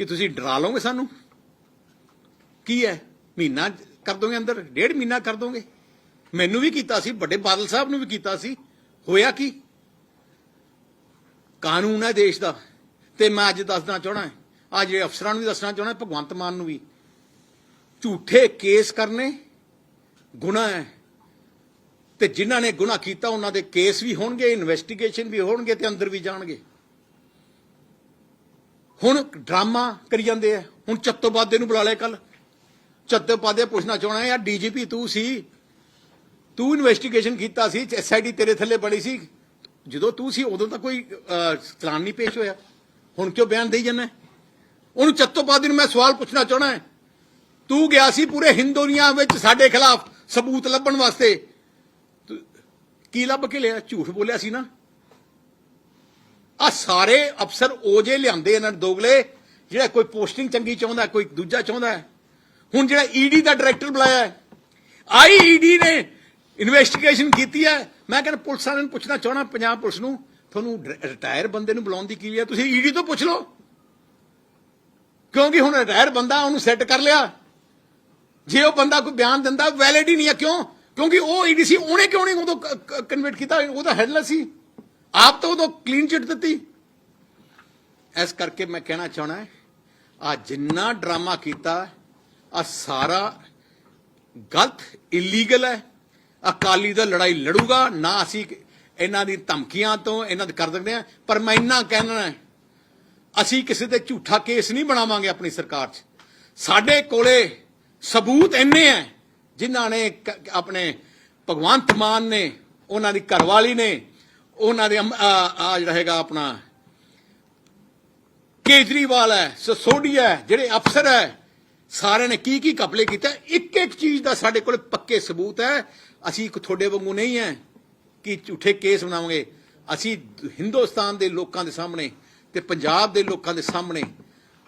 ਕਿ ਤੁਸੀਂ ਡਰਾ ਲਓਗੇ ਸਾਨੂੰ? ਕੀ ਹੈ? ਮਹੀਨਾ ਕਰ ਦੋਗੇ ਅੰਦਰ? ਡੇਢ ਮਹੀਨਾ ਕਰ ਦੋਗੇ? ਮੈਨੂੰ ਵੀ ਕੀਤਾ ਸੀ, ਵੱਡੇ ਬਾਦਲ ਸਾਹਿਬ ਨੂੰ ਵੀ ਕੀਤਾ ਸੀ। ਹੋਇਆ ਕੀ? ਕਾਨੂੰਨ ਹੈ ਦੇਸ਼ ਦਾ। ਤੇ ਮੈਂ ਅੱਜ ਦੱਸਣਾ ਚਾਹਣਾ ਆ ਜਿਹੜੇ ਅਫਸਰਾਂ ਨੂੰ ਵੀ ਦੱਸਣਾ ਚਾਹਣਾ ਭਗਵੰਤ ਮਾਨ ਨੂੰ ਵੀ। ਝੂਠੇ ਕੇਸ ਕਰਨੇ ਗੁਨਾਹ ਹੈ। ਤੇ ਜਿਨ੍ਹਾਂ ਨੇ ਗੁਨਾਹ ਕੀਤਾ, ਉਹਨਾਂ ਦੇ ਕੇਸ ਵੀ ਹੋਣਗੇ ਇਨਵੈਸਟੀਗੇਸ਼ਨ ਵੀ ਹੋਣਗੇ ਤੇ ਅੰਦਰ ਵੀ ਜਾਣਗੇ। ਹੁਣ ਡਰਾਮਾ ਕਰੀ ਜਾਂਦੇ ਆ। ਹੁਣ ਚੱਤੋਪਾਦੇ ਨੂੰ ਬੁਲਾ ਲਿਆ ਕੱਲ ਚੱਤੋਪਾਧੇ ਪੁੱਛਣਾ ਚਾਹਣਾ ਯਾਰ ਡੀਜੀਪੀ ਤੂੰ ਸੀ। ਤੂੰ ਇਨਵੈਸਟੀਗੇਸ਼ਨ ਕੀਤਾ ਸੀ ਐਸਆਈਡੀ ਤੇਰੇ ਥੱਲੇ ਬਣੀ ਸੀ। ਜਦੋਂ ਤੂੰ ਸੀ, ਉਦੋਂ ਤਾਂ ਕੋਈ ਚਲਾਨ ਨਹੀਂ ਪੇਸ਼ ਹੋਇਆ। ਹੁਣ ਕਿਉਂ ਬਿਆਨ ਦੇਈ ਜਾਂਦਾ? ਉਹਨੂੰ ਚੱਤੋਪਾਧੇ ਨੂੰ ਮੈਂ ਸਵਾਲ ਪੁੱਛਣਾ ਚਾਹਣਾ ਤੂੰ ਗਿਆ ਸੀ ਪੂਰੇ ਹਿੰਦੁਨੀਆ ਵਿੱਚ ਸਾਡੇ ਖਿਲਾਫ ਸਬੂਤ ਲੱਭਣ ਵਾਸਤੇ। ਤੂੰ ਕੀ ਲੱਭ ਕੇ ਲਿਆ? ਝੂਠ ਬੋਲਿਆ ਸੀ ਨਾ। ਆ ਸਾਰੇ ਅਫਸਰ ਓਜੇ ਲਿਆਂਦੇ ਇਹਨਾਂ ਨੇ ਦੋਗਲੇ, ਜਿਹੜਾ ਕੋਈ ਪੋਸਟਿੰਗ ਚੰਗੀ ਚਾਹੁੰਦਾ, ਕੋਈ ਦੂਜਾ ਚਾਹੁੰਦਾ ਹੁਣ ਜਿਹੜਾ ਈਡੀ ਦਾ ਡਾਇਰੈਕਟਰ ਬੁਲਾਇਆ ਹੈ ਆਈਈਡੀ ਨੇ ਇਨਵੈਸਟੀਗੇਸ਼ਨ ਕੀਤੀ ਹੈ। ਮੈਂ ਕਹਿੰਦਾ ਪੁਲਿਸ ਵਾਲਿਆਂ ਨੂੰ ਪੁੱਛਣਾ ਚਾਹਣਾ, ਪੰਜਾਬ ਪੁਲਿਸ ਨੂੰ, ਤੁਹਾਨੂੰ ਰਿਟਾਇਰ ਬੰਦੇ ਨੂੰ ਬੁਲਾਉਣ ਦੀ ਕੀ ਹੈ? ਤੁਸੀਂ ਈਡੀ ਤੋਂ ਪੁੱਛ ਲਓ। ਕਿਉਂਕਿ ਹੁਣ ਰਿਟਾਇਰ ਬੰਦਾ, ਉਹਨੂੰ ਸੈੱਟ ਕਰ ਲਿਆ। ਜੇ ਉਹ ਬੰਦਾ ਕੋਈ ਬਿਆਨ ਦਿੰਦਾ ਵੈਲਿਡ ਹੀ ਨਹੀਂ ਹੈ ਕਿਉਂ? ਕਿਉਂਕਿ ਉਹ ਈਡੀਸੀ ਉਹਨੇ ਕਿਉਂ ਨਹੀਂ ਉਦੋਂ ਕਨਵਰਟ ਕੀਤਾ? ਉਹਦਾ ਹੈਡਲੈਸ ਸੀ। ਆਪ ਤਾਂ ਉਦੋਂ ਕਲੀਨ ਚਿੱਟ ਦਿੱਤੀ। ਇਸ ਕਰਕੇ ਮੈਂ ਕਹਿਣਾ ਚਾਹਣਾ ਆ ਜਿੰਨਾ ਡਰਾਮਾ ਕੀਤਾ ਆ ਸਾਰਾ ਗਲਤ ਇਲੀਗਲ ਹੈ। ਅਕਾਲੀ ਦਾ ਲੜਾਈ ਲੜੂਗਾ, ਨਾ ਅਸੀਂ ਇਹਨਾਂ ਦੀ ਧਮਕੀਆਂ ਤੋਂ ਇਹਨਾਂ ਦੇ ਕਰ ਸਕਦੇ ਆ ਪਰ ਮੈਂ ਇੰਨਾ ਕਹਿਣਾ ਅਸੀਂ ਕਿਸੇ ਤੇ ਝੂਠਾ ਕੇਸ ਨਹੀਂ ਬਣਾਵਾਂਗੇ ਆਪਣੀ ਸਰਕਾਰ 'ਚ। ਸਾਡੇ ਕੋਲੇ ਸਬੂਤ ਇੰਨੇ ਹੈ, ਜਿਨ੍ਹਾਂ ਨੇ ਆਪਣੇ ਭਗਵੰਤ ਮਾਨ ਨੇ, ਉਹਨਾਂ ਦੀ ਘਰਵਾਲੀ ਨੇ ਉਹਨਾਂ ਦੇ ਆ ਜਿਹੜਾ ਹੈਗਾ ਆਪਣਾ ਕੇਜਰੀਵਾਲ ਹੈ ਸਸੋਡੀ ਹੈ, ਜਿਹੜੇ ਅਫਸਰ ਹੈ, ਸਾਰਿਆਂ ਨੇ ਕੀ ਕੀ ਕਪਲੇ ਕੀਤਾ? ਇੱਕ ਇੱਕ ਚੀਜ਼ ਦਾ ਸਾਡੇ ਕੋਲ ਪੱਕੇ ਸਬੂਤ ਹੈ। ਅਸੀਂ ਇੱਕ ਤੁਹਾਡੇ ਵਾਂਗੂ ਨਹੀਂ ਹੈ ਕਿ ਝੂਠੇ ਕੇਸ ਬਣਾਵਾਂਗੇ। ਅਸੀਂ ਹਿੰਦੁਸਤਾਨ ਦੇ ਲੋਕਾਂ ਦੇ ਸਾਹਮਣੇ ਤੇ ਪੰਜਾਬ ਦੇ ਲੋਕਾਂ ਦੇ ਸਾਹਮਣੇ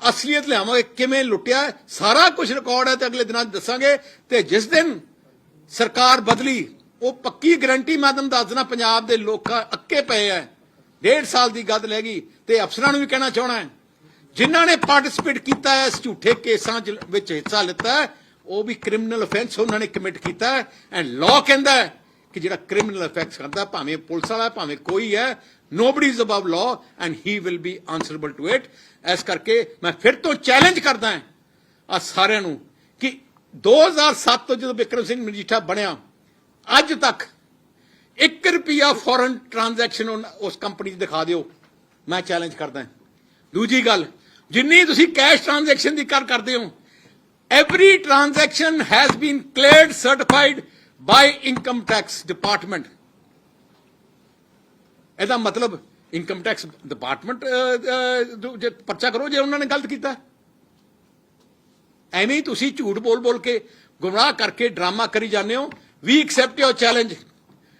ਅਸਲੀਅਤ ਲਿਆਵਾਂਗੇ। ਕਿਵੇਂ ਲੁੱਟਿਆ? ਸਾਰਾ ਕੁਝ ਰਿਕਾਰਡ ਹੈ ਤੇ ਅਗਲੇ ਦਿਨਾਂ 'ਚ ਦੱਸਾਂਗੇ ਤੇ ਜਿਸ ਦਿਨ ਸਰਕਾਰ ਬਦਲੀ ਉਹ ਪੱਕੀ ਗਰੰਟੀ ਮੈਂ ਤੁਹਾਨੂੰ ਦੱਸ ਦੇਣਾ ਪੰਜਾਬ ਦੇ ਲੋਕਾਂ ਅੱਕੇ ਪਏ ਐ। ਡੇਢ ਸਾਲ ਦੀ ਗੱਲ ਲੈ ਗਈ ਤੇ ਅਫਸਰਾਂ ਨੂੰ ਵੀ ਕਹਿਣਾ ਚਾਹਣਾ ਹੈ ਜਿਨ੍ਹਾਂ ਨੇ ਪਾਰਟਿਸਿਪੇਟ ਕੀਤਾ ਹੈ ਇਸ ਝੂਠੇ ਕੇਸਾਂ 'ਚ ਵਿੱਚ ਹਿੱਸਾ ਲਿੱਤਾ ਉਹ ਵੀ ਕ੍ਰਿਮੀਨਲ ਅਫੈਂਸ ਉਹਨਾਂ ਨੇ ਕਮਿਟ ਕੀਤਾ ਐਂਡ ਲਾਅ ਕਹਿੰਦਾ ਹੈ ਕਿ ਜਿਹੜਾ ਕ੍ਰਿਮੀਨਲ ਅਫੈਂਸ ਕਰਦਾ, ਭਾਵੇਂ ਪੁਲਿਸ ਵਾਲਾ, ਭਾਵੇਂ ਕੋਈ ਹੈ nobody is above law and he will be answerable to it ਇਸ ਕਰਕੇ ਮੈਂ ਫਿਰ ਤੋਂ ਚੈਲੰਜ ਕਰਦਾ ਹਾਂ ਆ ਸਾਰਿਆਂ ਨੂੰ ਕਿ 2007 ਤੋਂ ਜਦੋਂ ਵਿਕਰਮ ਸਿੰਘ ਮਜੀਠਾ ਬਣਿਆ ਅੱਜ ਤੱਕ 1 ਰੁਪਿਆ ਫੋਰਨ ਟ੍ਰਾਂਜੈਕਸ਼ਨ ਉਸ ਕੰਪਨੀ 'ਚ ਦਿਖਾ ਦਿਓ। ਮੈਂ ਚੈਲੰਜ ਕਰਦਾ ਦੂਜੀ ਗੱਲ, ਜਿੰਨੀ ਤੁਸੀਂ ਕੈਸ਼ ਟ੍ਰਾਂਜੈਕਸ਼ਨ ਦੀ ਕਰ ਕਰਦੇ ਹੋ every transaction has been cleared certified by income tax department ਇਹਦਾ ਮਤਲਬ ਇਨਕਮ ਟੈਕਸ ਡਿਪਾਰਟਮੈਂਟ ਜੇ ਪਰਚਾ ਕਰੋ, ਜੇ ਉਹਨਾਂ ਨੇ ਗਲਤ ਕੀਤਾ। ਐਵੇਂ ਹੀ ਤੁਸੀਂ ਝੂਠ ਬੋਲ ਬੋਲ ਕੇ ਗੁੰਮਰਾਹ ਕਰਕੇ ਡਰਾਮਾ ਕਰੀ ਜਾਂਦੇ ਹੋ। We accept your challenge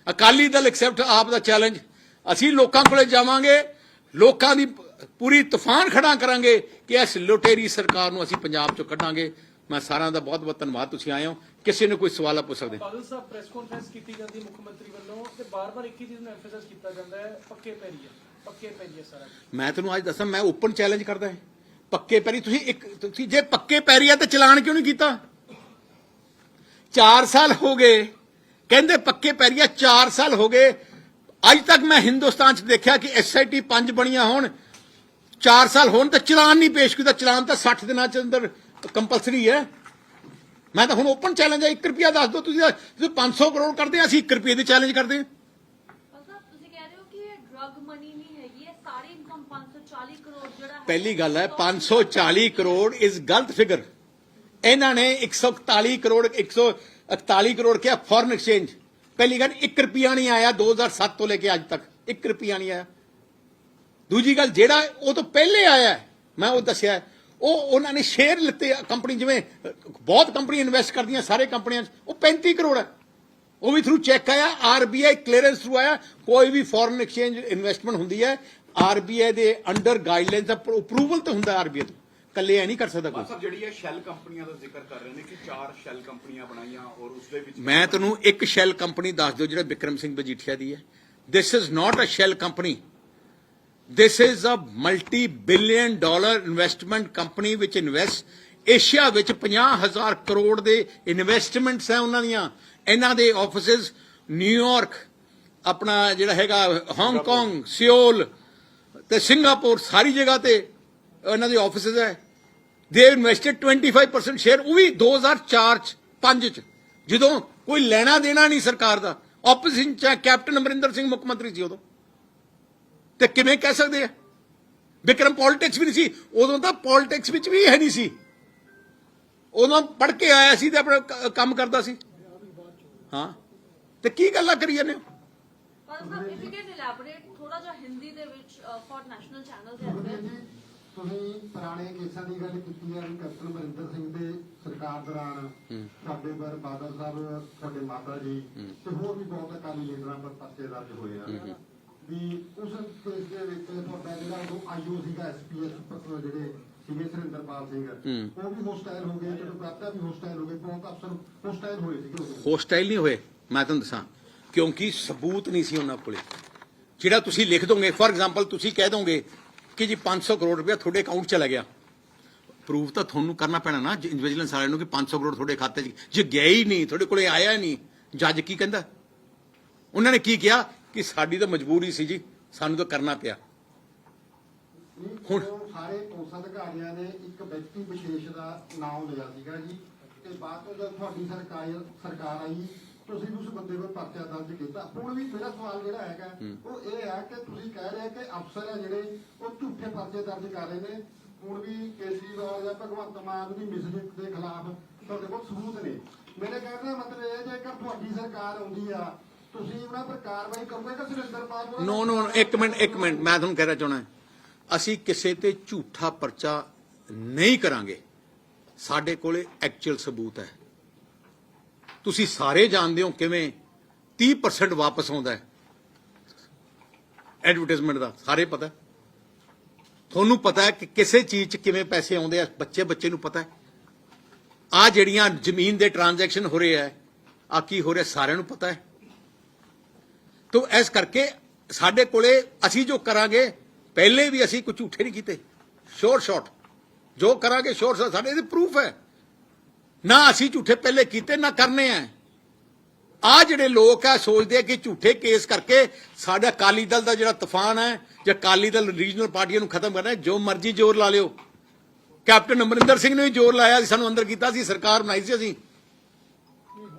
Akali Dal accept ਆਪ ਦਾ ਚੈਲੰਜ ਅਸੀਂ ਲੋਕਾਂ ਕੋਲੇ ਜਾਵਾਂਗੇ ਲੋਕਾਂ ਦੀ ਪੂਰੀ ਤੂਫਾਨ ਖੜਾ ਕਰਾਂਗੇ ਕਿ ਇਸ ਲੁਟੇਰੀ ਸਰਕਾਰ ਨੂੰ ਅਸੀਂ ਪੰਜਾਬ ਚੋਂ ਕੱਢਾਂਗੇ। ਮੈਂ ਸਾਰਿਆਂ ਦਾ ਬਹੁਤ ਬਹੁਤ ਧੰਨਵਾਦ ਤੁਸੀਂ ਆਏ ਹੋ। ਕਿਸੇ ਨੂੰ ਕੋਈ ਸਵਾਲ ਆ ਪੁੱਛ ਸਕਦੇ। ਬਾਦਲ ਸਾਹਿਬ ਪ੍ਰੈਸ ਕਾਨਫਰੰਸ ਕੀਤੀ ਜਾਂਦੀ ਮੁੱਖ ਮੰਤਰੀ ਵੱਲੋਂ ਤੇ ਬਾਰ-ਬਾਰ ਇੱਕ ਹੀ ਚੀਜ਼ ਨੂੰ ਐਮਫਸਾਈਜ਼ ਕੀਤਾ ਜਾਂਦਾ ਹੈ ਪੱਕੇ ਪੈਰੀ ਹੈ ਪੱਕੇ ਪੈਰੀ ਹੈ ਸਾਰਾ। ਮੈਂ ਤੁਹਾਨੂੰ ਅੱਜ ਦੱਸਾਂ ਮੈਂ ਓਪਨ ਚੈਲੰਜ ਕਰਦਾ ਹਾਂ। ਪੱਕੇ ਪੈਰੀ ਤੁਸੀਂ ਇੱਕ ਤੁਸੀਂ ਜੇ ਪੱਕੇ ਪੈਰੀ ਆ ਤਾਂ ਚਲਾਨ ਕਿਉਂ ਨਹੀਂ ਕੀਤਾ? 4 ਸਾਲ ਹੋ ਗਏ। ਕਹਿੰਦੇ ਪੱਕੇ ਪੈਰੀ ਆ 4 ਸਾਲ ਹੋ ਗਏ। ਅੱਜ ਤੱਕ ਮੈਂ ਹਿੰਦੁਸਤਾਨ 'ਚ ਦੇਖਿਆ ਕਿ ਐਸਆਈਟੀ ਪੰਜ ਬਣੀਆਂ ਹੋਣ 4 ਸਾਲ ਹੋਣ ਤਾਂ ਚਲਾਨ ਨਹੀਂ ਪੇਸ਼ ਕੀਤਾ। ਚਲਾਨ ਤਾਂ 60 ਦਿਨਾਂ ਚ ਅੰਦਰ ਕੰਪਲਸਰੀ ਹੈ। ਮੈਂ ਤਾਂ ਹੁਣ ਓਪਨ ਚੈਲੰਜ ਹੈ 1 ਰੁਪਿਆ ਦੱਸ ਦਿਓ ਤੁਸੀਂ ਤੁਸੀਂ 500 ਕਰੋੜ ਕਰਦੇ ਆ ਅਸੀਂ 1 ਰੁਪਏ ਦੀ ਚੈਲੰਜ ਕਰਦੇ ਹਾਂ। ਮਤਲਬ ਤੁਸੀਂ ਕਹਿ ਰਹੇ ਹੋ ਕਿ ਇਹ ਡਰਗ ਮਨੀ ਨਹੀਂ ਹੈਗੀ ਇਹ ਸਾਰੀ ਇਨਕਮ 540 ਕਰੋੜ ਜਿਹੜਾ ਹੈ ਪਹਿਲੀ ਗੱਲ ਹੈ 540 ਕਰੋੜ ਇਸ ਗਲਤ ਫਿਗਰ ਇਹਨਾਂ ਨੇ 141 ਕਰੋੜ 141 ਕਰੋੜ ਕਿਹਾ ਫੋਰਨ ਐਕਸਚੇਂਜ ਪਹਿਲੀ ਗੱਲ 1 ਰੁਪਿਆ ਨਹੀਂ ਆਇਆ 2007 ਤੋਂ ਲੈ ਕੇ ਅੱਜ ਤੱਕ। 1 ਰੁਪਿਆ ਨਹੀਂ ਆਇਆ। ਦੂਜੀ ਗੱਲ, ਜਿਹੜਾ ਉਹ ਤੋਂ ਪਹਿਲੇ ਆਇਆ ਮੈਂ ਉਹ ਦੱਸਿਆ ਉਹ ਉਹਨਾਂ ਨੇ ਸ਼ੇਅਰ ਲਿੱਤੇ ਕੰਪਨੀ ਜਿਵੇਂ, ਬਹੁਤ ਕੰਪਨੀ ਇਨਵੈਸਟ ਕਰਦੀਆਂ ਸਾਰੇ ਕੰਪਨੀਆਂ 'ਚ ਉਹ 35 ਕਰੋੜ ਹੈ। ਉਹ ਵੀ ਥਰੂ ਚੈੱਕ ਆਇਆ ਆਰਬੀਆਈ ਕਲੀਅਰੈਂਸ ਥਰੂ ਆਇਆ, ਕੋਈ ਵੀ ਫੋਰਨ ਐਕਸਚੇਂਜ ਇਨਵੈਸਟਮੈਂਟ ਹੁੰਦੀ ਹੈ ਆਰਬੀਆਈ ਦੇ ਅੰਡਰ ਗਾਈਡਲਾਈਨਸ ਅਪਰੂਵਲ ਤੇ ਹੁੰਦਾ ਆਰਬੀਆਈ ਤੋਂ। ਕੱਲੇ ਐ ਨਹੀਂ ਕਰ ਸਕਦਾ ਕੋਈ। ਸਰ ਜਿਹੜੀ ਇਹ ਸ਼ੈਲ ਕੰਪਨੀਆਂ ਦਾ ਜ਼ਿਕਰ ਕਰ ਰਹੇ ਨੇ ਕਿ ਚਾਰ ਸ਼ੈਲ ਕੰਪਨੀਆਂ ਬਣਾਈਆਂ ਔਰ ਉਸ ਦੇ ਵਿੱਚ ਮੈਂ ਤੁਹਾਨੂੰ ਇੱਕ ਸ਼ੈਲ ਕੰਪਨੀ ਦੱਸ ਦਿਓ ਜਿਹੜਾ ਵਿਕਰਮ ਸਿੰਘ ਮਜੀਠੀਆ ਦੀ ਹੈ। This is not a shell company. This is a multi billion dollar investment company which invests. Asia ਵਿੱਚ 50000 ਕਰੋੜ ਦੇ ਇਨਵੈਸਟਮੈਂਟਸ ਹੈ ਉਹਨਾਂ ਦੀਆਂ। ਇਹਨਾਂ ਦੇ ਆਫਿਸਿਸ ਨਿਊਯਾਰਕ ਆਪਣਾ ਜਿਹੜਾ ਹੈਗਾ ਹਾਂਗਕਾਂਗ ਸਿਓਲ ਤੇ ਸਿੰਗਾਪੁਰ ਸਾਰੀ ਜਗ੍ਹਾ ਤੇ ਇਹਨਾਂ ਦੇ ਆਫਿਸਿਸ ਹੈ। ਦੇ ਇਨਵੈਸਟਡ 25% ਸ਼ੇਅਰ ਉਹ ਵੀ 2004 ਚ 5 ਚ। ਜਦੋਂ ਕੋਈ ਲੈਣਾ ਦੇਣਾ ਨਹੀਂ ਸਰਕਾਰ ਦਾ ਆਪੋਜੀਸ਼ਨ ਚ ਕੈਪਟਨ ਅਮਰਿੰਦਰ ਸਿੰਘ ਮੁੱਖ ਮੰਤਰੀ ਸੀ ਉਦੋਂ। ਤੇ ਕਿਵੇਂ ਕਹਿ ਸਕਦੇ ਆ? ਵਿਕਰਮ ਪੋਲਿਟਿਕਸ ਵੀ ਨਹੀਂ ਸੀ। ਉਦੋਂ ਤਾਂ ਪੋਲਿਟਿਕਸ ਵਿੱਚ ਵੀ ਹੈ ਨਹੀਂ ਸੀ। ਉਦੋਂ ਪੜ ਕੇ ਆਇਆ ਸੀ ਤੇ ਆਪਣਾ ਕੰਮ ਕਰਦਾ ਸੀ। ਹਾਂ। ਤੇ ਕੀ ਗੱਲਾਂ ਕਰੀ ਜਾਂਦੇ ਹੋ? ਪਰ ਸਾਹਿਬ ਇਫ ਯੂ ਕੈਨ ਇਲੈਬੋਰੇਟ ਥੋੜਾ ਜਿਹਾ ਹਿੰਦੀ ਦੇ ਵਿੱਚ for national channels as well ਤੁਸੀਂ ਪੁਰਾਣੇ ਕੇਸਾਂ ਦੀ ਗੱਲ ਕੀਤੀ ਹੈ ਵੀ ਕੈਪਟਨ ਅਮਰਿੰਦਰ ਸਿੰਘ ਦੇ ਸਰਕਾਰ ਦੌਰਾਨ ਸਾਡੇ ਪਰ ਬਾਦਲ ਸਾਹਿਬ ਸਾਡੇ ਮਾਤਾ ਜੀ ਤੇ ਹੋਰ ਵੀ ਬਹੁਤ ਅਕਾਲੀ ਲੀਡਰਾਂ ਪਰ ਪਰਚੇ ਦਰਜ ਹੋਏ ਆ। ਵੀ ਉਸ ਕੇਸ ਦੇ ਵਿੱਚ ਤੁਹਾਡਾ ਜਿਹੜਾ ਉਦੋਂ ਆਈਓ ਸੀਗਾ ਐਸਪੀਐਸ ਜਿਹੜੇ ਸੀਗੇ ਸੁਰਿੰਦਰਪਾਲ ਸਿੰਘ ਉਹ ਵੀ ਹੋਸਟਾਈਲ ਹੋ ਗਏ ਜਦੋਂ ਪ੍ਰਾਪਤਾ ਵੀ ਹੋਸਟਾਈਲ ਹੋ ਗਏ ਬਹੁਤ ਅਫਸਰ ਹੋਸਟਾਈਲ ਹੋਏ ਸੀਗੇ ਹੋਸਟਾਈਲ ਨਹੀਂ ਹੋਏ। ਮੈਂ ਤੁਹਾਨੂੰ ਦੱਸਾਂ ਕਿਉਂਕਿ ਸਬੂਤ ਨਹੀਂ ਸੀ ਉਹਨਾਂ ਕੋਲੇ। ਜਿਹੜਾ ਤੁਸੀਂ ਲਿਖ ਦੋਗੇ ਫੋਰ ਐਗਜ਼ਾਮਪਲ ਤੁਸੀਂ ਕਹਿ ਦੋਗੇ ਕਿ ਜੀ 500 ਕਰੋੜ ਰੁਪਇਆ ਤੁਹਾਡੇ ਅਕਾਊਂਟ ਚਲਾ ਗਿਆ। ਪ੍ਰੂਫ ਤਾਂ ਤੁਹਾਨੂੰ ਕਰਨਾ ਪੈਣਾ ਨਾ ਵਿਜੀਲੈਂਸ ਵਾਲਿਆਂ ਨੂੰ ਕਿ 500 ਕਰੋੜ ਤੁਹਾਡੇ ਖਾਤੇ 'ਚ ਜੇ ਗਿਆ ਹੀ ਨਹੀਂ, ਤੁਹਾਡੇ ਕੋਲੇ ਆਇਆ ਨਹੀਂ, ਜੱਜ ਕੀ ਕਹਿੰਦਾ? ਉਹਨਾਂ ਨੇ ਕੀ ਕਿਹਾ? ਕਿ ਸਾਡੀ ਤਾਂ ਮਜਬੂਰੀ ਸੀ ਜੀ, ਸਾਨੂੰ ਤਾਂ ਕਰਨਾ ਪਿਆ। ਹੁਣ- ਹੁਣ ਸਾਰੇ ਪੁਲਿਸ ਅਧਿਕਾਰੀਆਂ ਨੇ ਇੱਕ ਵਿਅਕਤੀ ਵਿਸ਼ੇਸ਼ ਦਾ ਨਾਮ ਲਿਆ ਸੀਗਾ ਜੀ। ਤੇ ਬਾਅਦ ਤੋਂ ਜਦ ਤੁਹਾਡੀ ਸਰਕਾਰ ਸਰਕਾਰ ਆਈ ਤੁਸੀਂ ਉਸ ਬੰਦੇ ਕੋਲ ਪਰਚਾ ਦਰਜ ਕੀਤਾ। ਹੁਣ ਵੀ ਮੇਰਾ ਸਵਾਲ ਜਿਹੜਾ ਹੈਗਾ ਉਹ ਇਹ ਹੈ ਕਿ ਤੁਸੀਂ ਕਹਿ ਰਹੇ ਕਿ ਅਫਸਰ ਹੈ ਜਿਹੜੇ ਉਹ ਝੂਠੇ ਪਰਚੇ ਦਰਜ ਕਰ ਰਹੇ ਨੇ। ਹੁਣ ਵੀ ਕੇਜਰੀਵਾਲ ਜਾਂ ਭਗਵੰਤ ਮਾਨ ਦੀ ਮਿਸਰਿਕ ਦੇ ਖਿਲਾਫ ਤੁਹਾਡੇ ਕੋਲ ਸਬੂਤ ਨੇ। ਮੇਰੇ ਕਹਿਣ ਦਾ ਮਤਲਬ ਇਹ ਜੇਕਰ ਤੁਹਾਡੀ ਸਰਕਾਰ ਆਉਂਦੀ ਆ ਤੁਸੀਂ ਉਹਨਾਂ ਪਰ ਕਾਰਵਾਈ ਕਰੋਗੇ ਕਿ ਸੁਰਿੰਦਰਪਾਲ ਨੂੰ ਨੋ ਨੋ ਇੱਕ ਮਿੰਟ ਇੱਕ ਮਿੰਟ। ਮੈਂ ਤੁਹਾਨੂੰ ਕਹਿਣਾ ਚਾਹਣਾ ਅਸੀਂ ਕਿਸੇ ਤੇ ਝੂਠਾ ਪਰਚਾ ਨਹੀਂ ਕਰਾਂਗੇ। ਸਾਡੇ ਕੋਲੇ ਐਕਚੁਅਲ ਸਬੂਤ ਹੈ। ਤੁਸੀਂ ਸਾਰੇ ਜਾਣਦੇ ਹੋ ਕਿਵੇਂ 30% ਵਾਪਸ ਆਉਂਦਾ ਹੈ। ਐਡਵਰਟਾਈਜ਼ਮੈਂਟ ਦਾ, ਸਾਰੇ ਪਤਾ ਤੁਹਾਨੂੰ ਪਤਾ ਹੈ ਕਿ ਕਿਸੇ ਚੀਜ਼ 'ਚ ਕਿਵੇਂ ਪੈਸੇ ਆਉਂਦੇ ਆ, ਬੱਚੇ ਬੱਚੇ ਨੂੰ ਪਤਾ ਹੈ। ਆ ਜਿਹੜੀਆਂ ਜ਼ਮੀਨ ਦੇ ਟ੍ਰਾਂਜੈਕਸ਼ਨ ਹੋ ਰਹੇ ਆ ਆ ਕੀ ਹੋ ਰਿਹਾ ਸਾਰਿਆਂ ਨੂੰ ਪਤਾ ਹੈ। ਤੋ ਇਸ ਕਰਕੇ ਸਾਡੇ ਕੋਲੇ ਅਸੀਂ ਜੋ ਕਰਾਂਗੇ, ਪਹਿਲੇ ਵੀ ਅਸੀਂ ਕੁਝ ਝੂਠੇ ਨਹੀਂ ਕੀਤੇ। ਸ਼ੋਰ ਸ਼ਾਟ ਜੋ ਕਰਾਂਗੇ ਸ਼ੋਰ ਸ਼ਾਟ ਸਾਡੇ ਇਹਦੇ ਪ੍ਰੂਫ ਹੈ। ਨਾ ਅਸੀਂ ਝੂਠੇ ਪਹਿਲੇ ਕੀਤੇ, ਨਾ ਕਰਨੇ ਆ ਆ ਜਿਹੜੇ ਲੋਕ ਆ ਸੋਚਦੇ ਆ ਕਿ ਝੂਠੇ ਕੇਸ ਕਰਕੇ ਸਾਡਾ ਅਕਾਲੀ ਦਲ ਦਾ ਜਿਹੜਾ ਤੂਫਾਨ ਹੈ ਜਾਂ ਅਕਾਲੀ ਦਲ ਰੀਜਨਲ ਪਾਰਟੀਆਂ ਨੂੰ ਖਤਮ ਕਰਨਾ ਜੋ ਮਰਜ਼ੀ ਜ਼ੋਰ ਲਾ ਲਿਓ। ਕੈਪਟਨ ਅਮਰਿੰਦਰ ਸਿੰਘ ਨੇ ਵੀ ਜ਼ੋਰ ਲਾਇਆ ਸੀ, ਸਾਨੂੰ ਅੰਦਰ ਕੀਤਾ ਸੀ, ਸਰਕਾਰ ਬਣਾਈ ਸੀ ਅਸੀਂ।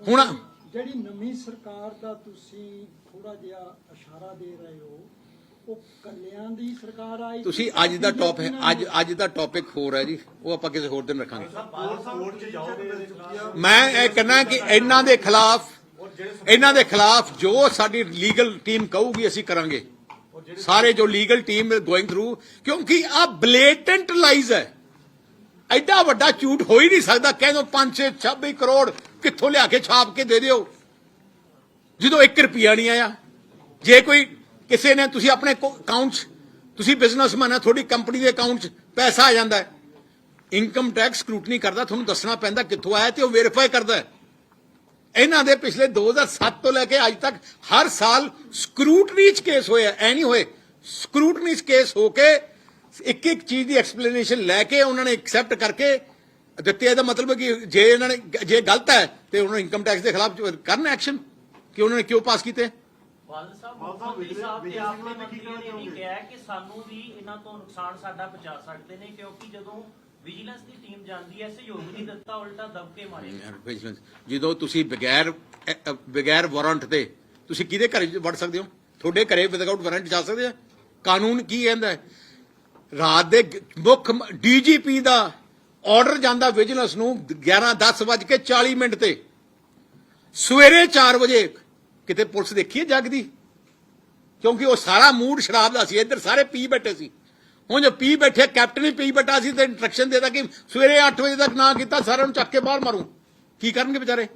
ਹੁਣ ਜਿਹੜੀ ਨਵੀਂ ਸਰਕਾਰ ਦਾ ਤੁਸੀਂ ਥੋੜਾ ਜਿਹਾ ਇਸ਼ਾਰਾ ਦੇ ਰਹੇ ਹੋ ਉਹ ਕੱਲਿਆਂ ਦੀ ਸਰਕਾਰ ਆਈ ਤੁਸੀਂ ਅੱਜ ਦਾ ਟੌਪ ਹੈ ਅੱਜ ਅੱਜ ਦਾ ਟੌਪਿਕ ਹੋਰ ਹੈ ਜੀ ਉਹ ਆਪਾਂ ਕਿਸੇ ਹੋਰ ਦਿਨ ਰੱਖਾਂਗੇ। ਮੈਂ ਇਹ ਕਹਿਣਾ ਕਿ ਇਹਨਾਂ ਦੇ ਖਿਲਾਫ ਇਹਨਾਂ ਦੇ ਖਿਲਾਫ ਜੋ ਸਾਡੀ ਲੀਗਲ ਟੀਮ ਕਹੂਗੀ ਅਸੀਂ ਕਰਾਂਗੇ। ਸਾਰੇ ਜੋ ਲੀਗਲ ਟੀਮ ਗੋਇੰਗ ਥਰੂ ਕਿਉਂਕਿ ਆ ਬਲੇਟੈਂਟ ਲਾਈਜ਼ ਹੈ। ਐਡਾ ਵੱਡਾ ਝੂਠ ਹੋ ਹੀ ਨਹੀਂ ਸਕਦਾ ਕਹਿੰਦੇ 5 26 ਕਰੋੜ ਕਿੱਥੋਂ ਲਿਆ ਕੇ ਛਾਪ ਕੇ ਦੇ ਦਿਓ। ਜਦੋਂ 1 ਰੁਪਿਆ ਨਹੀਂ ਆਇਆ ਜੇ ਕੋਈ ਕਿਸੇ ਨੇ ਤੁਸੀਂ ਆਪਣੇ ਅਕਾਊਂਟ 'ਚ, ਤੁਸੀਂ ਬਿਜ਼ਨਸਮੈਨ ਹੈ ਤੁਹਾਡੀ ਕੰਪਨੀ ਦੇ ਅਕਾਊਂਟ 'ਚ ਪੈਸਾ ਆ ਜਾਂਦਾ ਹੈ। ਇਨਕਮ ਟੈਕਸ ਸਕ੍ਰੂਟਨੀ ਕਰਦਾ, ਤੁਹਾਨੂੰ ਦੱਸਣਾ ਪੈਂਦਾ ਕਿੱਥੋਂ ਆਇਆ ਤੇ ਉਹ ਵੈਰੀਫਾਈ ਕਰਦਾ ਹੈ। ਇਹਨਾਂ ਦੇ ਪਿਛਲੇ 2007 ਤੋਂ ਲੈ ਕੇ ਅੱਜ ਤੱਕ ਹਰ ਸਾਲ ਸਕਰੂਟਨੀ 'ਚ ਕੇਸ ਹੋਇਆ, ਐ ਨਹੀਂ ਹੋਏ। ਸਕਰੂਟਨੀ 'ਚ ਕੇਸ ਹੋ ਕੇ ਇੱਕ ਇੱਕ ਚੀਜ਼ ਦੀ ਐਕਸਪਲੇਨੇਸ਼ਨ ਲੈ ਕੇ ਉਹਨਾਂ ਨੇ ਐਕਸੈਪਟ ਕਰਕੇ ਦਿੱਤੇ। ਇਹਦਾ ਮਤਲਬ ਹੈ ਕਿ ਜੇ ਇਹਨਾਂ ਨੇ ਜੇ ਗਲਤ ਹੈ ਤੇ ਉਹਨਾਂ ਨੂੰ ਇਨਕਮ ਟੈਕਸ ਦੇ ਖਿਲਾਫ ਕਰਨ ਐਕਸ਼ਨ ਕਿ ਉਹਨਾਂ ਨੇ ਕਿਉਂ ਪਾਸ ਕੀਤੇ? ਬਾਦਲ ਸਾਹਿਬ ਮੁੱਖ ਮੰਤਰੀ ਸਾਹਿਬ ਤੇ ਆਪ ਦੇ ਮੰਤਰੀਆਂ ਨੇ ਵੀ ਕਿਹਾ ਕਿ ਸਾਨੂੰ ਵੀ ਇਹਨਾਂ ਤੋਂ ਨੁਕਸਾਨ ਸਾਡਾ ਬਚਾ ਸਕਦੇ ਨੇ ਕਿਉਂਕਿ ਜਦੋਂ ਵਿਜੀਲੈਂਸ ਦੀ ਟੀਮ ਜਾਂਦੀ ਹੈ ਸਹਿਯੋਗ ਨਹੀਂ ਦਿੱਤਾ ਉਲਟਾ ਦਬਕੇ ਮਾਰੇ ਯਾਰ ਵਿਜੀਲੈਂਸ ਜਦੋਂ ਤੁਸੀਂ ਬਗੈਰ ਅ, ਅ, ਬਗੈਰ ਵਾਰੰਟ ਤੇ ਤੁਸੀਂ ਕਿਹਦੇ ਘਰੇ ਵੜ ਸਕਦੇ ਹੋ? ਤੁਹਾਡੇ ਘਰੇ ਵਿਦਆਊਟ ਵਾਰੰਟ ਜਾ ਸਕਦੇ ਆ? ਕਾਨੂੰਨ ਕੀ ਕਹਿੰਦਾ ਹੈ? ਰਾਤ ਦੇ ਗ- ਮੁੱਖ ਡੀਜੀਪੀ ਦਾ ਆਰਡਰ ਜਾਂਦਾ ਵਿਜੀਲੈਂਸ ਨੂੰ 11 10 ਵੱਜ ਕੇ 40 ਮਿੰਟ ਤੇ। ਸਵੇਰੇ 4 ਵਜੇ ਕਿਤੇ ਪੁਲਿਸ ਦੇਖੀ ਹੈ ਜਗਦੀ ਕਿਉਂਕਿ ਉਹ ਸਾਰਾ ਮੂਡ ਸ਼ਰਾਬ ਦਾ ਸੀ ਇੱਧਰ ਸਾਰੇ ਪੀ ਬੈਠੇ ਸੀ। ਹੁਣ ਜੋ ਪੀ ਬੈਠੇ ਕੈਪਟਨ ਹੀ ਪੀ ਬੈਠਾ ਸੀ ਤੇ ਇੰਸਟਰਕਸ਼ਨ ਦੇਦਾ ਕਿ ਸਵੇਰੇ 8 ਵਜੇ ਤੱਕ ਨਾ ਕੀਤਾ ਸਾਰਿਆਂ ਨੂੰ ਚੱਕ ਕੇ ਬਾਹਰ ਮਾਰੂ। ਕੀ ਕਰਨਗੇ ਵਿਚਾਰੇ?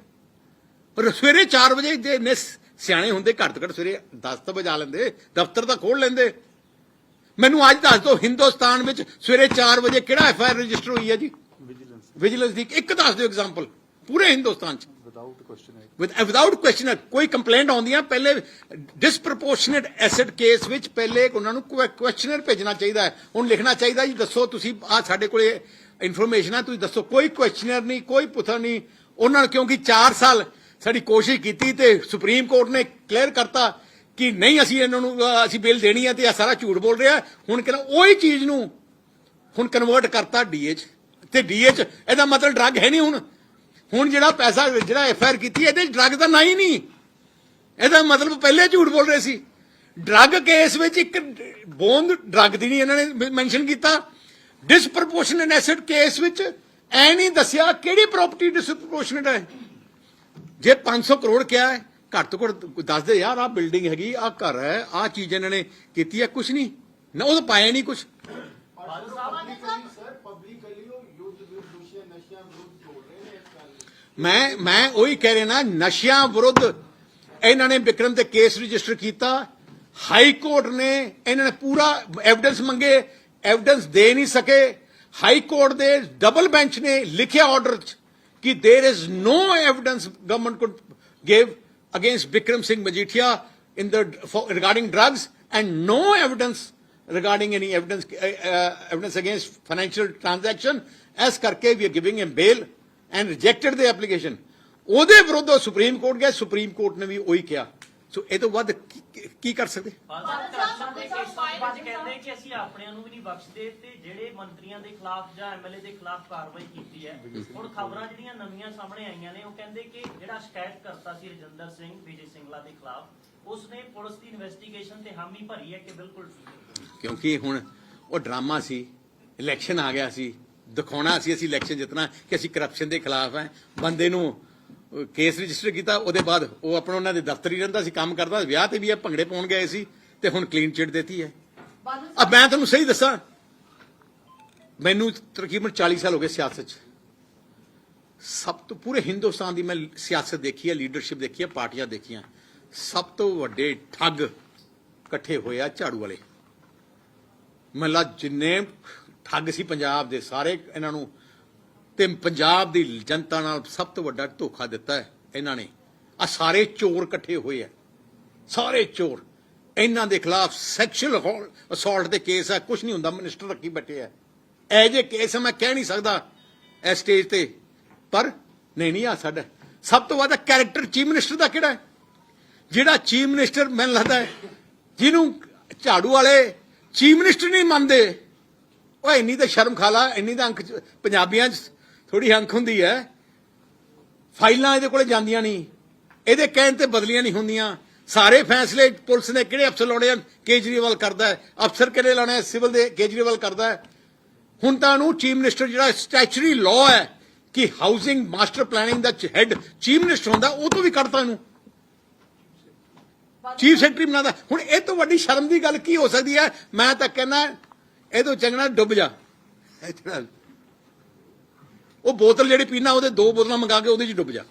ਪਰ ਸਵੇਰੇ 4 ਵਜੇ ਜੇ ਨੇ ਸਿਆਣੇ ਹੁੰਦੇ ਘੱਟ ਤੋਂ ਘੱਟ ਸਵੇਰੇ 10 ਤੋਂ ਵਜਾ ਲੈਂਦੇ ਦਫ਼ਤਰ ਤਾਂ ਖੋਲ ਲੈਂਦੇ। ਮੈਨੂੰ ਅੱਜ ਦੱਸ ਦਿਓ ਹਿੰਦੁਸਤਾਨ ਵਿੱਚ ਸਵੇਰੇ 4 ਵਜੇ ਕਿਹੜਾ ਐਫ ਆਈ ਆਰ ਰਜਿਸਟਰ ਹੋਈ ਹੈ ਜੀ? ਵਿਜੀਲੈਂਸ ਦੀ ਇੱਕ ਦੱਸ ਦਿਓ ਐਗਜ਼ਾਮਪਲ ਪੂਰੇ ਹਿੰਦੁਸਤਾਨ ਚ। ਵਿਦਆਊਟ ਕੁਐਸਚਨ ਵਿਦਆਊਟ ਕੁਐਸਚਨ ਕੋਈ ਕੰਪਲੇਂਟ ਆਉਂਦੀਆਂ ਪਹਿਲੇ ਡਿਸਪ੍ਰੋਪੋਰਸ਼ਨੇਟ ਐਸੈਟ ਕੇਸ ਵਿੱਚ ਪਹਿਲੇ ਉਹਨਾਂ ਨੂੰ ਕੁਐਸਚਨਰ ਭੇਜਣਾ ਚਾਹੀਦਾ ਹੈ। ਹੁਣ ਲਿਖਣਾ ਚਾਹੀਦਾ ਜੀ ਦੱਸੋ ਤੁਸੀਂ ਆ ਸਾਡੇ ਕੋਲੇ ਇਨਫੋਰਮੇਸ਼ਨ ਹੈ ਤੁਸੀਂ ਦੱਸੋ ਕੋਈ ਕੁਐਸਚਨਰ ਨਹੀਂ ਕੋਈ ਪੁੱਛਣ ਨਹੀਂ। ਉਹਨਾਂ ਨੇ ਕਿਉਂਕਿ 4 ਸਾਲ ਸਾਡੀ ਕੋਸ਼ਿਸ਼ ਕੀਤੀ ਤੇ ਸੁਪਰੀਮ ਕੋਰਟ ਨੇ ਕਲੀਅਰ ਕਰਤਾ ਕਿ ਨਹੀਂ ਅਸੀਂ ਇਹਨਾਂ ਨੂੰ ਅਸੀਂ ਬਿੱਲ ਦੇਣੀ ਹੈ ਤੇ ਇਹ ਸਾਰਾ ਝੂਠ ਬੋਲ ਰਿਹਾ ਹੁਣ ਕਹਿੰਦਾ ਉਹੀ ਚੀਜ਼ ਨੂੰ ਹੁਣ ਕਨਵਰਟ ਕਰਤਾ ਡੀਏਚ ਤੇ ਡੀਏਚ ਇਹਦਾ ਮਤਲਬ ਡਰੱਗ ਹੈ ਨਹੀਂ ਹੁਣ। ਹੁਣ ਜਿਹੜਾ ਪੈਸਾ, ਜਿਹੜਾ ਐਫਆਰ ਕੀਤੀ, ਇਹਦੇ ਡਰੱਗ ਦਾ ਨਾਂ ਹੀ ਨਹੀਂ ਇਹਦਾ ਮਤਲਬ ਪਹਿਲੇ ਝੂਠ ਬੋਲ ਰਹੇ ਸੀ। ਡਰੱਗ ਕੇਸ ਵਿੱਚ ਇੱਕ ਬੋਂਦ ਡਰੱਗ ਦੀ ਨਹੀਂ ਇਹਨਾਂ ਨੇ ਮੈਂਸ਼ਨ ਕੀਤਾ। ਡਿਸਪ੍ਰੋਪੋਰਸ਼ਨੇਟ ਐਸੈਟ ਕੇਸ ਵਿੱਚ ਐ ਨਹੀਂ ਦੱਸਿਆ ਕਿਹੜੀ ਪ੍ਰਾਪਰਟੀ ਡਿਸਪ੍ਰੋਪੋਰਸ਼ਨੇਟ ਹੈ। ਜੇ 500 ਕਰੋੜ ਕਿਹਾ ਹੈ, ਘੱਟ ਤੋਂ ਘੱਟ ਦੱਸ ਦੇ, ਯਾਰ, ਆਹ ਬਿਲਡਿੰਗ ਹੈਗੀ, ਆਹ ਘਰ ਹੈ, ਆਹ ਚੀਜ਼ ਇਹਨਾਂ ਨੇ ਕੀਤੀ ਹੈ ਕੁਝ ਨਹੀਂ ਨਾ, ਉਹ ਤਾਂ ਪਾਇਆ ਨਹੀਂ ਕੁਝ ਸਰ ਪਬਲਿਕਲੀ ਉਹ ਯੁੱਧ ਵਿਰੁੱਧ ਦੋਸ਼ੀਆਂ ਨਸ਼ਿਆਂ ਵਿਰੁੱਧ ਬੋਲ ਰਹੇ ਨੇ ਇਸ ਗੱਲ ਲਈ ਮੈਂ ਮੈਂ ਉਹੀ ਕਹਿ ਰਿਹਾ ਨਾ ਨਸ਼ਿਆਂ ਵਿਰੁੱਧ ਇਹਨਾਂ ਨੇ ਵਿਕਰਮ ਤੇ ਕੇਸ ਰਜਿਸਟਰ ਕੀਤਾ ਹਾਈ ਕੋਰਟ ਨੇ ਇਹਨਾਂ ਨੇ ਪੂਰਾ ਐਵੀਡੈਂਸ ਮੰਗੇ ਐਵੀਡੈਂਸ ਦੇ ਨਹੀਂ ਸਕੇ ਹਾਈ ਕੋਰਟ ਦੇ ਡਬਲ ਬੈਂਚ ਨੇ ਲਿਖਿਆ ਆਰਡਰ ਚ ਕਿ there is no evidence government could give against Vikram Singh Majithia in the for, regarding drugs and no evidence regarding any evidence uh, uh, evidence against financial transaction as ਕਰਕੇ we are giving him bail and rejected the application. ਉਹਦੇ ਵਿਰੁੱਧ supreme court ਗਿਆ supreme court ਨੇ ਵੀ ਉਹੀ ਕਿਹਾ। ਸੋ ਇਹ ਤੋਂ ਵੱਧ ਕੀ- ਕੀ- ਕਰ ਸਕਦੇ? ਕਰਪਸ਼ਨ ਦੇ ਕੇਸਾਂ ਵਿੱਚ ਕਹਿੰਦੇ ਕਿ ਅਸੀਂ ਆਪਣਿਆਂ ਨੂੰ ਵੀ ਨਹੀਂ ਬਖਸ਼ਦੇ ਤੇ ਜਿਹੜੇ ਮੰਤਰੀਆਂ ਦੇ ਖਿਲਾਫ ਜਾਂ ਐਮਐਲਏ ਦੇ ਖਿਲਾਫ ਕਾਰਵਾਈ ਕੀਤੀ ਹੈ ਹੁਣ ਖਬਰਾਂ ਜਿਹੜੀਆਂ ਨਵੀਆਂ ਸਾਹਮਣੇ ਆਈਆਂ ਨੇ ਉਹ ਕਹਿੰਦੇ ਕਿ ਜਿਹੜਾ ਸ਼ਿਕਾਇਤ ਕਰਤਾ ਸੀ ਰਜਿੰਦਰ ਸਿੰਘ ਵਿਜੇ ਸਿੰਗਲਾ ਦੇ ਖਿਲਾਫ ਉਸਨੇ ਪੁਲਿਸ ਦੀ ਇਨਵੈਸਟੀਗੇਸ਼ਨ ਤੇ ਹਾਮੀ ਭਰੀ ਹੈ ਕਿ ਬਿਲਕੁਲ ਠੀਕ ਹੈ। ਕਿਉਂਕਿ ਹੁਣ ਉਹ ਡਰਾਮਾ ਸੀ ਇਲੈਕਸ਼ਨ ਆ ਗਿਆ ਸੀ ਦਿਖਾਉਣਾ ਸੀ ਅਸੀਂ ਇਲੈਕਸ਼ਨ ਜਿੱਤਣਾ ਕਿ ਅਸੀਂ ਕਰਪਸ਼ਨ ਦੇ ਖਿਲਾਫ ਹੈ। ਬੰਦੇ ਨੂੰ ਕੇਸ ਰਜਿਸਟਰ ਕੀਤਾ ਉਹਦੇ ਬਾਅਦ ਉਹ ਆਪਣਾ ਉਹਨਾਂ ਦੇ ਦਫ਼ਤਰ ਹੀ ਰਹਿੰਦਾ ਸੀ ਕੰਮ ਕਰਦਾ ਵਿਆਹ ਤੇ ਵੀ ਇਹ ਭੰਗੜੇ ਪਾਉਣ ਗਏ ਸੀ ਤੇ ਹੁਣ ਕਲੀਨ ਚਿਟ ਦਿੱਤੀ ਹੈ। ਅਬ ਮੈਂ ਤੁਹਾਨੂੰ ਸਹੀ ਦੱਸਾਂ ਮੈਨੂੰ ਤਕਰੀਬਨ 40 ਸਾਲ ਹੋ ਗਏ ਸਿਆਸਤ 'ਚ। ਸਭ ਤੋਂ ਪੂਰੇ ਹਿੰਦੁਸਤਾਨ ਦੀ ਮੈਂ ਸਿਆਸਤ ਦੇਖੀ ਹੈ ਲੀਡਰਸ਼ਿਪ ਦੇਖੀ ਹੈ ਪਾਰਟੀਆਂ ਦੇਖੀਆਂ। ਸਭ ਤੋਂ ਵੱਡੇ ਠੱਗ ਇਕੱਠੇ ਹੋਏ ਆ ਝਾੜੂ ਵਾਲੇ। ਮੱਲਾ ਜਿੰਨੇ ਠੱਗ ਸੀ ਪੰਜਾਬ ਦੇ ਸਾਰੇ ਇਹਨਾਂ ਨੂੰ। ਤੇ ਪੰਜਾਬ ਦੀ ਜਨਤਾ ਨਾਲ ਸਭ ਤੋਂ ਵੱਡਾ ਧੋਖਾ ਦਿੱਤਾ ਹੈ ਇਹਨਾਂ ਨੇ। ਆ ਸਾਰੇ ਚੋਰ ਇਕੱਠੇ ਹੋਏ ਆ। ਸਾਰੇ ਚੋਰ। ਇਹਨਾਂ ਦੇ ਖਿਲਾਫ ਸੈਕਸ਼ੂਅਲ ਅਸੌਲਟ ਦੇ ਕੇਸ ਹੈ ਕੁਝ ਨਹੀਂ ਹੁੰਦਾ ਮਿਨਿਸਟਰ ਰੱਖੀ ਬੈਠੇ ਆ। ਇਹ ਜੇ ਕੇਸ ਮੈਂ ਕਹਿ ਨਹੀਂ ਸਕਦਾ ਇਸ ਸਟੇਜ ਤੇ। ਪਰ ਨਹੀਂ ਨਹੀਂ ਆ ਸਾਡਾ। ਸਭ ਤੋਂ ਵੱਧ ਕੈਰੈਕਟਰ ਚੀਫ ਮਿਨਿਸਟਰ ਦਾ ਕਿਹੜਾ ਹੈ? ਜਿਹੜਾ ਚੀਫ ਮਿਨਿਸਟਰ ਮੈਨੂੰ ਲੱਗਦਾ ਹੈ, ਜਿਹਨੂੰ ਝਾੜੂ ਵਾਲੇ ਚੀਫ ਮਿਨਿਸਟਰ ਨਹੀਂ ਮੰਨਦੇ। ਉਹ ਇੰਨੀ ਤਾਂ ਸ਼ਰਮ ਖਾਲਾ ਇੰਨੀ ਤਾਂ ਅੰਕ ਪੰਜਾਬੀਆਂ 'ਚ ਥੋੜੀ ਅੰਕ ਹੁੰਦੀ ਹੈ ਫਾਈਲਾਂ ਇਹਦੇ ਕੋਲੇ ਜਾਂਦੀਆਂ ਨਹੀਂ। ਇਹਦੇ ਕਹਿਣ ਤੇ ਬਦਲੀਆਂ ਨਹੀਂ ਹੁੰਦੀਆਂ। ਸਾਰੇ ਫੈਸਲੇ ਪੁਲਿਸ ਨੇ ਕਿਹੜੇ ਅਫਸਰ ਲਾਉਣੇ ਆ ਕੇਜਰੀਵਾਲ ਕਰਦਾ ਅਫਸਰ ਕਿਹੜੇ ਲਾਉਣੇ ਸਿਵਲ ਦੇ ਕੇਜਰੀਵਾਲ ਕਰਦਾ ਹੁਣ ਤਾਂ ਨੂੰ ਚੀਫ ਮਿਨਿਸਟਰ ਜਿਹੜਾ ਸਟੈਚੂਰੀ ਲਾਅ ਹੈ ਕਿ ਹਾਊਸਿੰਗ ਮਾਸਟਰ ਪਲੈਨਿੰਗ ਦਾ ਹੈੱਡ ਚੀਫ ਮਿਨਿਸਟਰ ਹੁੰਦਾ, ਉਹ ਤੋਂ ਵੀ ਕੱਢਤਾ ਇਹਨੂੰ। ਚੀਫ ਸੈਕਟਰੀ ਬਣਾਦਾ ਹੁਣ ਇਹ ਤੋਂ ਵੱਡੀ ਸ਼ਰਮ ਦੀ ਗੱਲ ਕੀ ਹੋ ਸਕਦੀ ਹੈ ਮੈਂ ਤਾਂ ਕਹਿੰਦਾ ਇਹ ਤੋਂ ਚੰਗਣਾ ਡੁੱਬ ਜਾ। ਉਹ ਬੋਤਲ ਜਿਹੜੀ ਪੀਣਾ ਉਹਦੇ ਦੋ ਬੋਤਲਾਂ ਮੰਗਾ ਕੇ ਉਹਦੇ 'ਚ ਡੁੱਬ ਜਾ।